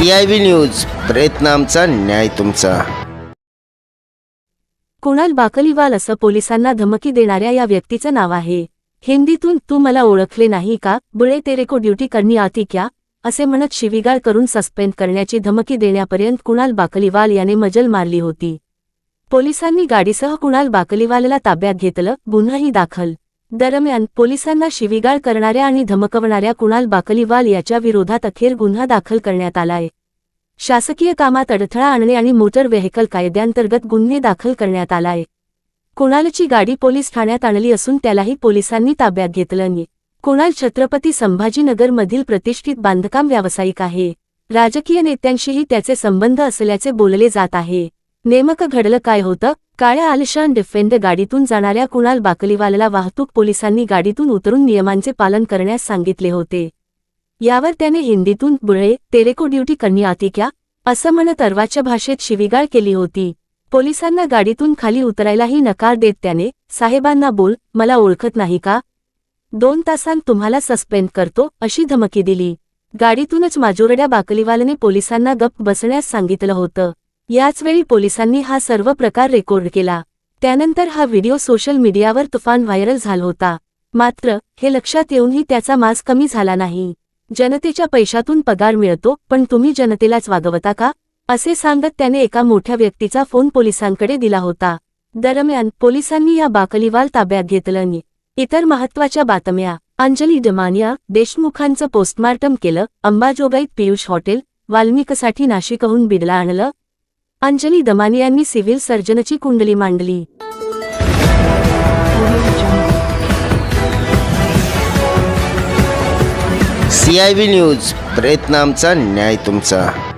C I news प्रयत्न आमचा न्याय तुमचा. कुणाल बाकलीवाल असं पोलिसांना धमकी देणाऱ्या या व्यक्तीचं नाव आहे. हिंदीतून तू मला ओळखले नाही का? बुळे तेरेको ड्युटी करणी आती क्या? असे म्हणत शिवीगाळ करून सस्पेंड करण्याची धमकी देण्यापर्यंत कुणाल बाकलीवाल याने मजल मारली होती. पोलिसांनी गाडीसह कुणाल बाकलीवालला ताब्यात घेतलं गुन्हाही दाखल. दरम्यान पोलिसांना शिवीगाळ करणाऱ्या आणि धमकवणाऱ्या कुणाल बाकलीवाल याच्या विरोधात अखेर गुन्हा दाखल करण्यात आलाय शासकीय कामात अडथळा आणणे आणि मोटर व्हेकल कायद्यांतर्गत गुन्हे दाखल करण्यात आलाय कुणालची गाडी पोलीस ठाण्यात आणली असून त्यालाही पोलिसांनी ताब्यात घेतलं नाही. कुणाल छत्रपती संभाजीनगरमधील प्रतिष्ठित बांधकाम व्यावसायिक आहे. राजकीय नेत्यांशीही त्याचे संबंध असल्याचे बोलले जात आहे. नेमकं घडलं काय होतं? काळ्या आलिशान डिफेंड गाडीतून जाणाऱ्या कुणाल बाकलीवालला वाहतूक पोलिसांनी गाडीतून उतरून नियमांचे पालन करण्यास सांगितले होते. यावर त्याने हिंदीतून बुळे तेरेको ड्युटी करणी आती क्या? असं म्हणत अर्वाच्या भाषेत शिवीगाळ केली होती. पोलिसांना गाडीतून खाली उतरायलाही नकार देत त्याने साहेबांना बोल मला ओळखत नाही का? दोन तासांत तुम्हाला सस्पेंड करतो अशी धमकी दिली. गाडीतूनच माजोरड्या बाकलीवालने पोलिसांना गप्प बसण्यास सांगितलं होतं. याचवेळी पोलिसांनी हा सर्व प्रकार रेकॉर्ड केला. त्यानंतर हा व्हिडिओ सोशल मीडियावर तुफान व्हायरल झाला होता. मात्र हे लक्षात येऊनही त्याचा मास कमी झाला नाही. जनतेच्या पैशातून पगार मिळतो पण तुम्ही जनतेलाच वागवता का? असे सांगत त्याने एका मोठ्या व्यक्तीचा फोन पोलिसांकडे दिला होता. दरम्यान पोलिसांनी या बाकलीवाल ताब्यात घेतलं इतर महत्त्वाच्या बातम्या. अंजली डमानिया देशमुखांचं पोस्टमार्टम केलं अंबाजोगाईत पियुष हॉटेल वाल्मिकसाठी नाशिकहून बिडला आणलं अंजली दमानियांनी सिव्हिल सर्जनची कुंडली मांडली. सी आय व्ही न्यूज प्रयत्न आमचा न्याय तुमचा.